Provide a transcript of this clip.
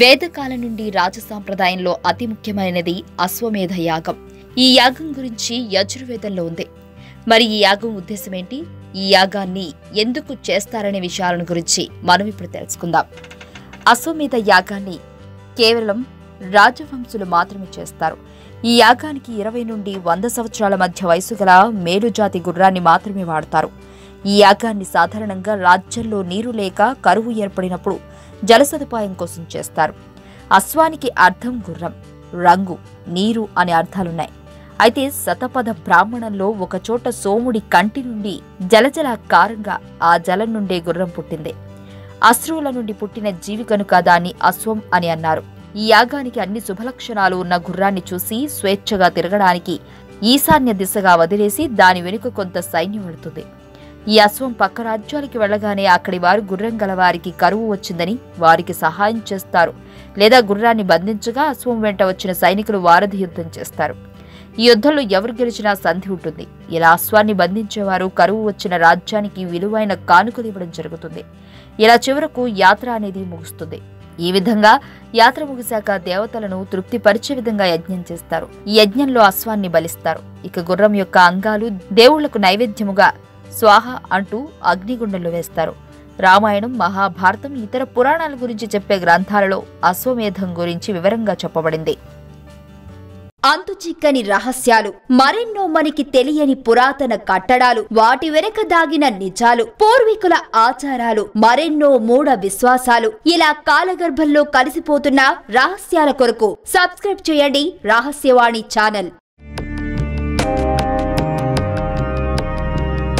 వేదకాల నుండి రాజ సాంప్రదాయంలో అతి ముఖ్యమైనది అశ్వమేధ యాగం. ఈ యాగం గురించి యజుర్వేదంలో ఉంది. మరి ఈ యాగం ఉద్దేశం ఏంటి? ఈ యాగాన్ని ఎందుకు చేస్తారనే విషయాలను గురించి మనం ఇప్పుడు తెలుసుకుందాం. అశ్వమేధ యాగాన్ని కేవలం రాజవంశులు మాత్రమే చేస్తారు. ఈ యాగానికి ఇరవై నుండి వంద సంవత్సరాల మధ్య వయసు గల మేలుజాతి గుర్రాన్ని మాత్రమే వాడతారు. ఈ యాగాన్ని సాధారణంగా రాజ్యంలో నీరు లేక కరువు ఏర్పడినప్పుడు జల సదుపాయం కోసం చేస్తారు. అశ్వానికి అర్థం గుర్రం రంగు నీరు అనే అర్థాలున్నాయి. అయితే శతపథ బ్రాహ్మణంలో ఒకచోట సోముడి కంటి నుండి జలజల కారంగా ఆ జలం నుండే గుర్రం పుట్టింది. అశ్రువుల నుండి పుట్టిన జీవి కనుక దాన్ని అశ్వం అని అన్నారు. ఈ యాగానికి అన్ని శుభలక్షణాలు ఉన్న గుర్రాన్ని చూసి స్వేచ్ఛగా తిరగడానికి ఈశాన్య దిశగా వదిలేసి దాని వెనుక కొంత సైన్యం వెళుతుంది. ఈ అశ్వం పక్క రాజ్యాలకి వెళ్ళగానే అక్కడి వారు గుర్రం గల వారికి కరువు వచ్చిందని వారికి సహాయం చేస్తారు. లేదా గుర్రాన్ని బంధించగా అశ్వం వెంట వచ్చిన సైనికులు వారధి యుద్ధం చేస్తారు. ఈ యుద్ధంలో ఎవరు గెలిచినా సంధి ఉంటుంది. ఇలా అశ్వాన్ని బంధించేవారు కరువు వచ్చిన రాజ్యానికి విలువైన కానుకలు ఇవ్వడం జరుగుతుంది. ఇలా చివరకు యాత్ర అనేది ముగుస్తుంది. ఈ విధంగా యాత్ర ముగిశాక దేవతలను తృప్తిపరిచే విధంగా యజ్ఞం చేస్తారు. ఈ యజ్ఞంలో అశ్వాన్ని బలిస్తారు. ఇక గుర్రం యొక్క అంగాలు దేవుళ్ళకు నైవేద్యముగా స్వాహ అంటూ అగ్నిగుండంలో వేస్తారు. రామాయణం మహాభారతం ఇతర పురాణాల గురించి చెప్పే గ్రంథాలలో అశ్వమేధం గురించి వివరంగా చెప్పబడింది. అంతు చిక్కని రహస్యాలు మరెన్నో మనకి తెలియని పురాతన కట్టడాలు వాటి వెనక దాగిన నిజాలు పూర్వీకుల ఆచారాలు మరెన్నో మూఢ విశ్వాసాలు ఇలా కాలగర్భంలో కలిసిపోతున్న రహస్యాల కొరకు సబ్స్క్రైబ్ చేయండి రహస్యవాణి ఛానల్.